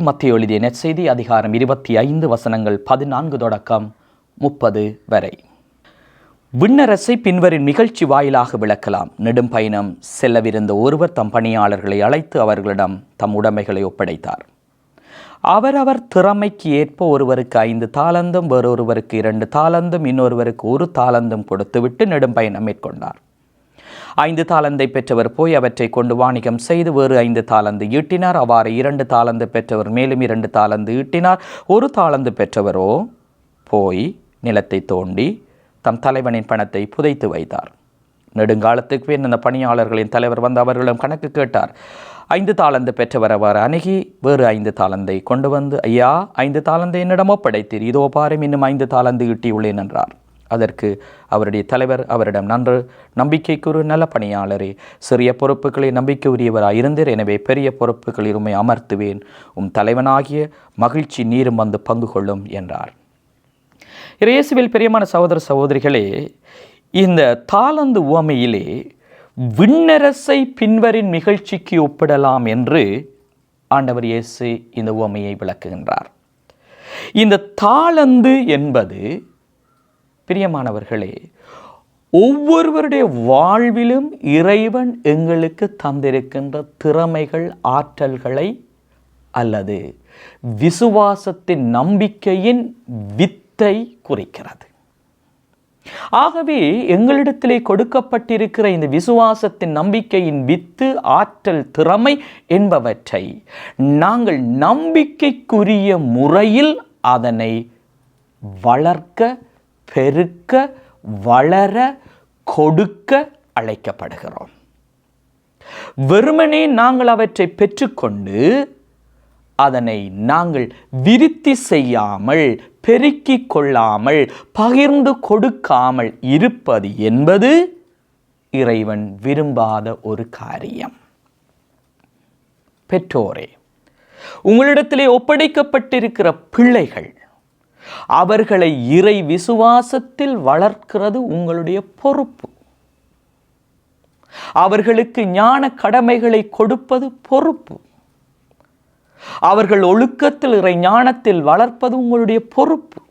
மத்திய எழுதிய நெற்செய்தி அதிகாரம் இருபத்தி ஐந்து வசனங்கள் பதினான்கு தொடக்கம் முப்பது வரை. விண்ணரசை பின்வரும் நிகழ்ச்சி வாயிலாக விளக்கலாம். நெடும் பயணம் செல்லவிருந்த ஒருவர் தம் பணியாளர்களை அழைத்து அவர்களிடம் தம் உடைமைகளை ஒப்படைத்தார். அவரவர் திறமைக்கு ஏற்ப ஒருவருக்கு ஐந்து தாளந்தும் வேறொருவருக்கு இரண்டு தாளந்தும் இன்னொருவருக்கு ஒரு தாளந்தும் கொடுத்துவிட்டு நெடும் பயணம் மேற்கொண்டார். ஐந்து தாளந்தை பெற்றவர் போய் அவற்றை கொண்டு வாணிகம் செய்து வேறு ஐந்து தாளந்து ஈட்டினார். அவ்வாறு இரண்டு தாளந்து பெற்றவர் மேலும் இரண்டு தாளந்து ஈட்டினார். ஒரு தாளந்து பெற்றவரோ போய் நிலத்தை தோண்டி தம் தலைவனின் பணத்தை புதைத்து வைத்தார். நெடுங்காலத்துக்கு பின் அந்த பணியாளர்களின் தலைவர் வந்து அவர்களிடம் கணக்கு கேட்டார். ஐந்து தாளந்து பெற்றவர் அவர் அணுகி வேறு ஐந்து தாளந்தை கொண்டு வந்து ஐயா ஐந்து தாளந்தை என்னிடம் ஒப்படைத்தீர். இதோ பாரும் இன்னும் ஐந்து தாளந்து ஈட்டியுள்ளேன் என்றார். அதற்கு அவருடைய தலைவர் அவரிடம் நன்று. நம்பிக்கைக்குரு நல்ல பணியாளரே சிறிய பொறுப்புகளை நம்பிக்கை உரியவராய் இருந்தீர். எனவே பெரிய பொறுப்புகளில் உண்மை அமர்த்துவேன். உம் தலைவனாகிய மகிழ்ச்சி நீரும் வந்து பங்கு கொள்ளும் என்றார். இயேசுவில் பிரியமான சகோதர சகோதரிகளே இந்த தாளந்து உவமையிலே விண்ணரசை பின்வரின் நிகழ்ச்சிக்கு ஒப்பிடலாம் என்று ஆண்டவர் இயேசு இந்த உவமையை விளக்குகின்றார். இந்த தாளந்து என்பது பிரியமானவர்களே ஒவ்வொருவருடைய வாழ்விலும் இறைவன் எங்களுக்கு தந்திருக்கின்ற திறமைகள் ஆற்றல்களை அல்லது விசுவாசத்தின் நம்பிக்கையின் வித்தை குறிக்கிறது. ஆகவே எங்களிடத்திலே கொடுக்கப்பட்டிருக்கிற இந்த விசுவாசத்தின் நம்பிக்கையின் வித்து ஆற்றல் திறமை என்பவற்றை நாங்கள் நம்பிக்கைக்குரிய முறையில் அதனை வளர்க்க பெருக்க வளர கொடுக்க அழைக்கப்படுகிறோம். வெறுமனே நாங்கள் அவற்றை பெற்றுக்கொண்டு அதனை நாங்கள் விருத்தி செய்யாமல் பெருக்கிக் கொள்ளாமல் பகிர்ந்து கொடுக்காமல் இருப்பது என்பது இறைவன் விரும்பாத ஒரு காரியம். பெற்றோரே உங்களிடத்திலே ஒப்படைக்கப்பட்டிருக்கிற பிள்ளைகள் அவர்களை இறை விசுவாசத்தில் வளர்க்கிறது உங்களுடைய பொறுப்பு. அவர்களுக்கு ஞான கடமைகளை கொடுப்பது பொறுப்பு. அவர்கள் ஒழுக்கத்தில் இறை ஞானத்தில் வளர்ப்பது உங்களுடைய பொறுப்பு.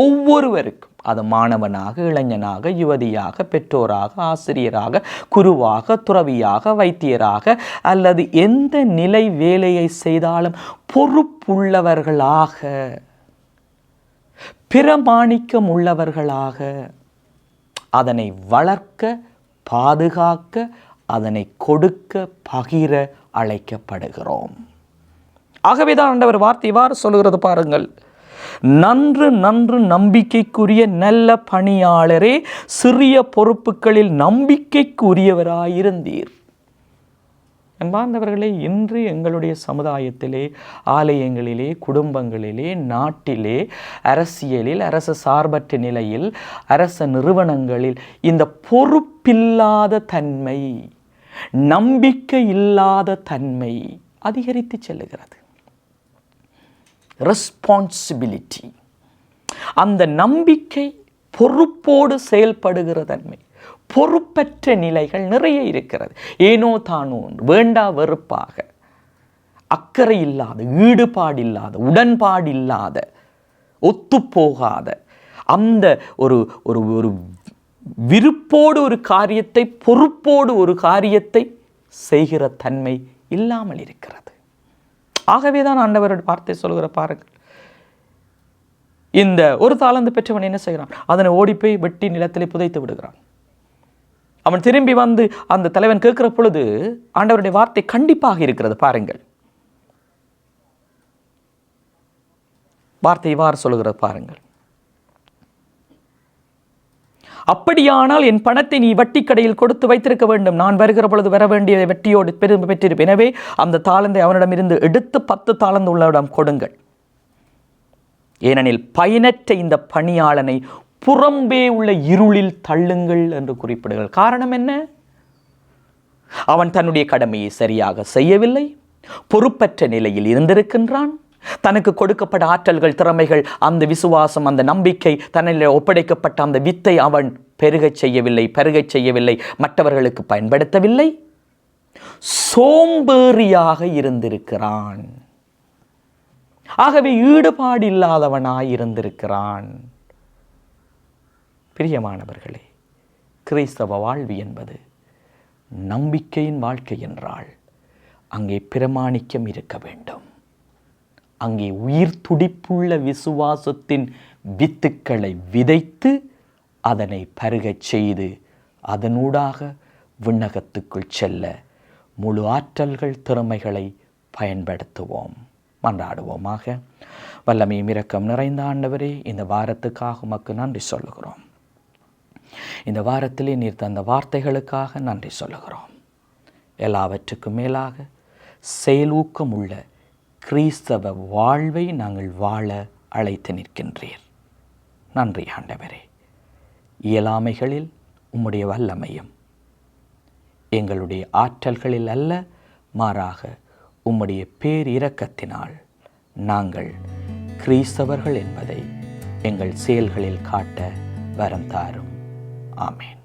ஒவ்வொருவருக்கும். அது மாணவனாக இளைஞனாக யுவதியாக பெற்றோராக ஆசிரியராக குருவாக துறவியாக வைத்தியராக அல்லது எந்த நிலை வேலையை செய்தாலும் பொறுப்புள்ளவர்களாக பிரமாணிக்கம் உள்ளவர்களாக அதனை வளர்க்க பாதுகாக்க அதனை கொடுக்க பகிர அழைக்கப்படுகிறோம். ஆகவேதான் ஆண்டவர் வார்த்தை இவ்வாறு சொல்கிறது பாருங்கள். நன்று நன்று நம்பிக்கைக்குரிய நல்ல பணியாளரே சிறிய பொறுப்புகளில் நம்பிக்கைக்குரியவராயிருந்தீர். என்பார்ந்தவர்களே இன்று எங்களுடைய சமுதாயத்திலே ஆலயங்களிலே குடும்பங்களிலே நாட்டிலே அரசியலில் அரசு சார்பற்ற நிலையில் அரச நிறுவனங்களில் இந்த பொறுப்பில்லாத தன்மை நம்பிக்கை இல்லாத தன்மை அதிகரித்து செல்லுகிறது. ரெஸ்பான்சிபிலிட்டி அந்த நம்பிக்கை பொறுப்போடு செயல்படுகிற தன்மை பொறுப்பற்ற நிலைகள் நிறைய இருக்கிறது. ஏனோ தானோ வேண்டா வெறுப்பாக அக்கறை இல்லாத ஈடுபாடு இல்லாத உடன்பாடு இல்லாத ஒத்துப்போகாத அந்த ஒரு ஒரு ஒரு விருப்போடு ஒரு காரியத்தை பொறுப்போடு ஒரு காரியத்தை செய்கிற தன்மை இல்லாமல் இருக்கிறது. ஆகவே தான் ஆண்டவரோட வார்த்தை சொல்கிற பாருங்கள். இந்த ஒரு தாளந்து பெற்றவன் என்ன செய்கிறான்? அதனை ஓடிப்போய் வெட்டி நிலத்திலே புதைத்து விடுகிறான். அவன் திரும்பி வந்து அந்த தலைவன் கேட்கிற பொழுது ஆண்டவருடைய வார்த்தை கண்டிப்பாக இருக்கிறது பாருங்கள். வார்த்தை இவ்வாறு சொல்லுகிறது பாருங்கள். அப்படியானால் என் பணத்தை நீ வட்டி கடையில் கொடுத்து வைத்திருக்க வேண்டும். நான் வருகிற பொழுது வர வேண்டிய வெட்டியோடு பெரும் பெற்றிருப்பேன். எனவே அந்த தாளந்தை அவனிடமிருந்து எடுத்து பத்து தாளந்து உள்ளவிடம் கொடுங்கள். ஏனெனில் பயனற்ற இந்த பணியாளனை புறம்பே உள்ள இருளில் தள்ளுங்கள் என்று குறிப்பிடுங்கள். காரணம் என்ன? அவன் தன்னுடைய கடமையை சரியாக செய்யவில்லை. பொறுப்பற்ற நிலையில் இருந்திருக்கின்றான். தனக்கு கொடுக்கப்பட்ட ஆற்றல்கள் திறமைகள் அந்த விசுவாசம் அந்த நம்பிக்கை தன்னில் ஒப்படைக்கப்பட்ட அந்த வித்தை அவன் பெருகச் செய்யவில்லை பெருகச் செய்யவில்லை. மற்றவர்களுக்கு பயன்படுத்தவில்லை. சோம்பேறியாக இருந்திருக்கிறான். ஆகவே ஈடுபாடு இல்லாதவனாய் இருந்திருக்கிறான். பிரியமானவர்களே கிறிஸ்தவ வாழ்வு என்பது நம்பிக்கையின் வாழ்க்கை என்றால் அங்கே பிரமாணிக்கம் இருக்க வேண்டும். அங்கே உயிர் துடிப்புள்ள விசுவாசத்தின் வித்துக்களை விதைத்து அதனை பருகச் செய்து அதனூடாக விண்ணகத்துக்குள் செல்ல முழு ஆற்றல்கள் திறமைகளை பயன்படுத்துவோம். மன்றாடுவோமாக. வல்லமையும் இரக்கம் நிறைந்த ஆண்டவரே இந்த வாரத்துக்காக உமக்கு நன்றி சொல்லுகிறோம். இந்த வாரத்திலே நீர் தந்த வார்த்தைகளுக்காக நன்றி சொல்லுகிறோம். எல்லாவற்றுக்கும் மேலாக செயலூக்கம் உள்ள கிறிஸ்தவ வாழ்வை நாங்கள் வாழ அழைத்து நிற்கின்றீர். நன்றி ஆண்டவரே. இயலாமைகளில் உம்முடைய வல்லமையும் எங்களுடைய ஆற்றல்களில் அல்ல மாறாக உம்முடைய பேரிரக்கத்தினால் நாங்கள் கிறிஸ்தவர்கள் என்பதை எங்கள் செயல்களில் காட்ட வரம் தாரும். ஆமேன்.